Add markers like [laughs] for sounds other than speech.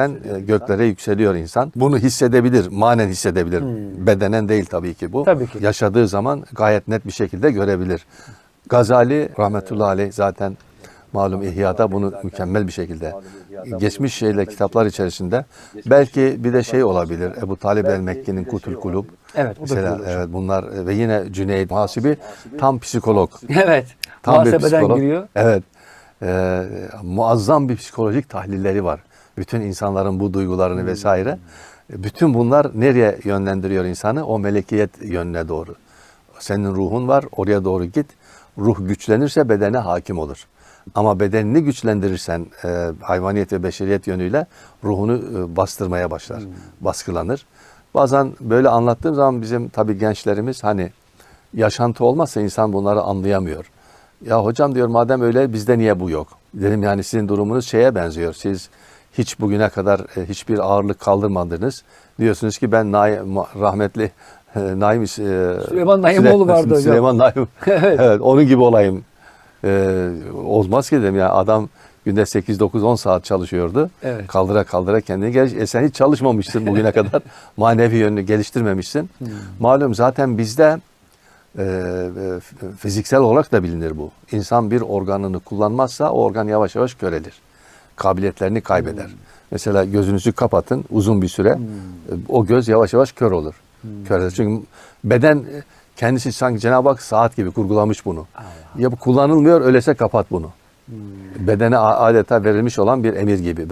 e, göklere yükseliyor insan. Bunu hissedebilir, manen hissedebilir. Bedenen değil tabii ki bu. Hmm. Tabii ki. Yaşadığı zaman gayet net bir şekilde görebilir. Gazali rahmetullahi aleyh zaten malum İhya'da bunu mükemmel bir şekilde geçmiş şeyle kitaplar içerisinde belki bir de şey olabilir Ebu Talib el-Mekki'nin Kutul Kulub Evet, mesela evet bunlar ve yine Cüneyt Muhasibi tam psikolog [laughs] Evet. Tam bir psikolog. giriyor. Evet. Ee, muazzam bir psikolojik tahlilleri var. Bütün insanların bu duygularını Hmm. vesaire. Bütün bunlar nereye yönlendiriyor insanı? O melekiyet yönüne doğru. Senin ruhun var, oraya doğru git. Ruh güçlenirse bedene hakim olur. Ama bedenini güçlendirirsen e, hayvaniyet ve beşeriyet yönüyle ruhunu e, bastırmaya başlar. Hmm. Baskılanır. Bazen böyle anlattığım zaman bizim tabii gençlerimiz hani yaşantı olmazsa insan bunları anlayamıyor. Ya hocam diyor madem öyle bizde niye bu yok? Dedim yani sizin durumunuz şeye benziyor. Siz hiç bugüne kadar e, hiçbir ağırlık kaldırmadınız. Diyorsunuz ki ben ma- rahmetli e, Naim e, Süleyman Naimoğlu vardı hocam. Süleyman Naim. [laughs] Evet. evet. onun gibi olayım. E, olmaz ki dedim ya adam günde 8 9 10 saat çalışıyordu. Evet. Kaldıra kaldıra kendini geliş. E sen hiç çalışmamışsın bugüne [laughs] kadar. Manevi yönünü geliştirmemişsin. Hmm. Malum zaten bizde e, e, fiziksel olarak da bilinir bu. İnsan bir organını kullanmazsa o organ yavaş yavaş körelir. Kabiliyetlerini kaybeder. Hmm. Mesela gözünüzü kapatın uzun bir süre. e, O göz yavaş yavaş kör olur. Hmm. Kör Çünkü beden kendisi sanki Cenab-ı Hak saat gibi kurgulamış bunu. Ya bu kullanılmıyor öyleyse kapat bunu. Bedene a- adeta verilmiş olan bir emir gibi.